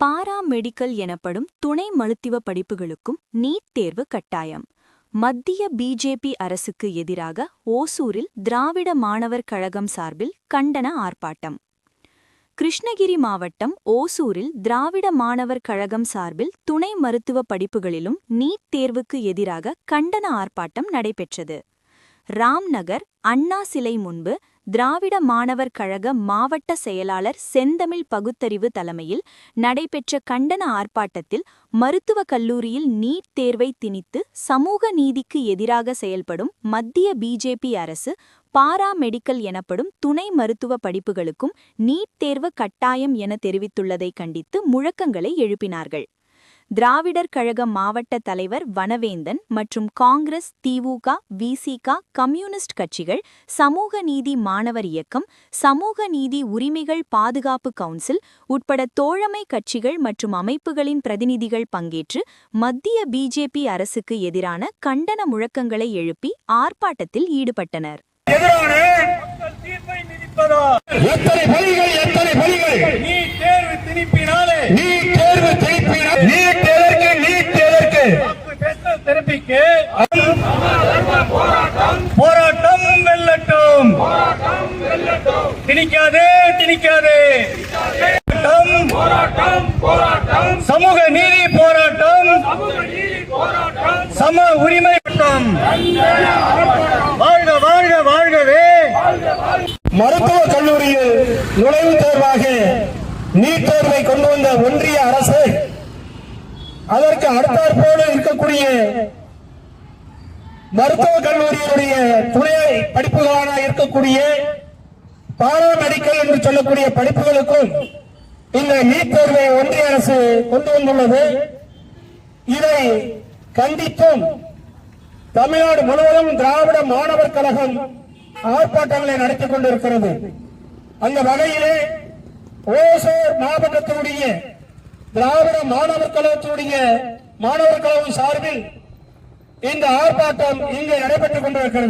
பாரா medical எனப்படும் துணை மருத்துவ படிப்புகளுக்கும் நீட் தேர்வு கட்டாயம். மத்திய பிஜேபி அரசுக்கு எதிராக ஓசூரில் திராவிட மாணவர் கழகம் சார்பில் கண்டன ஆர்ப்பாட்டம். கிருஷ்ணகிரி மாவட்டம் ஓசூரில் திராவிட மாணவர் கழகம் சார்பில் துணை மருத்துவ படிப்புகளிலும் நீட் தேர்வுக்கு எதிராக கண்டன ஆர்ப்பாட்டம் நடைபெற்றது. ராம்நகர் அண்ணா சிலை முன்பு திராவிட மாணவர் கழக மாவட்ட செயலாளர் செந்தமிழ் பகுத்தறிவு தலைமையில் நடைபெற்ற கண்டன ஆர்ப்பாட்டத்தில் மருத்துவக் கல்லூரியில் நீட் தேர்வை திணித்து சமூக நீதிக்கு எதிராக செயல்படும் மத்திய பிஜேபி அரசு பாரா மெடிக்கல் எனப்படும் துணை மருத்துவ படிப்புகளுக்கும் நீட் தேர்வு கட்டாயம் என தெரிவித்துள்ளதை கண்டித்து முழக்கங்களை எழுப்பினார்கள். திராவிடர் கழக மாவட்ட தலைவர் வனவேந்தன் மற்றும் காங்கிரஸ் திமுக விசிக கம்யூனிஸ்ட் கட்சிகள் சமூக நீதி மாணவர் இயக்கம் சமூக நீதி உரிமைகள் பாதுகாப்பு கவுன்சில் உட்பட தோழமை கட்சிகள் மற்றும் அமைப்புகளின் பிரதிநிதிகள் பங்கேற்று மத்திய பிஜேபி அரசுக்கு எதிரான கண்டன முழக்கங்களை எழுப்பி ஆர்ப்பாட்டத்தில் ஈடுபட்டனர். எத்தனை பலிகள் எத்தனை பலிகள் பெற்ற போராட்டம் வெல்லட்டும். திணிக்காதே திணிக்காதே. போராட்டம் சமூக நீதி போராட்டம். சம உரிமை போராட்டம். வாழ்க வாழ்க வாழ்கவே. மருத்துவக் கல்லூரியில் நுழைவுத் தேர்வாக நீட் தேர்வை கொண்டு வந்த ஒன்றிய அரசு அதற்கு அடுத்தாற்போடு இருக்கக்கூடிய மருத்துவக் கல்லூரியினுடைய துணை படிப்புகளான இருக்கக்கூடிய பாராமெடிக்கல் என்று சொல்லக்கூடிய படிப்புகளுக்கும் இந்த நீட் தேர்வை ஒன்றிய அரசு கொண்டு வந்துள்ளது. இதை கண்டித்தும் தமிழ்நாடு முழுவதும் திராவிட மாணவர் கழகம் ஆர்ப்பாட்டங்களை நடத்திக் கொண்டிருக்கிறது. அந்த வகையிலே ஓசூர் மாவட்டத்தினுடைய திராவிட மாணவர் கழகத்துடைய மாணவர் கழகம் சார்பில் இந்த ஆர்ப்பாட்டம் இங்கே நடைபெற்றுக் கொண்டிருக்கிறது.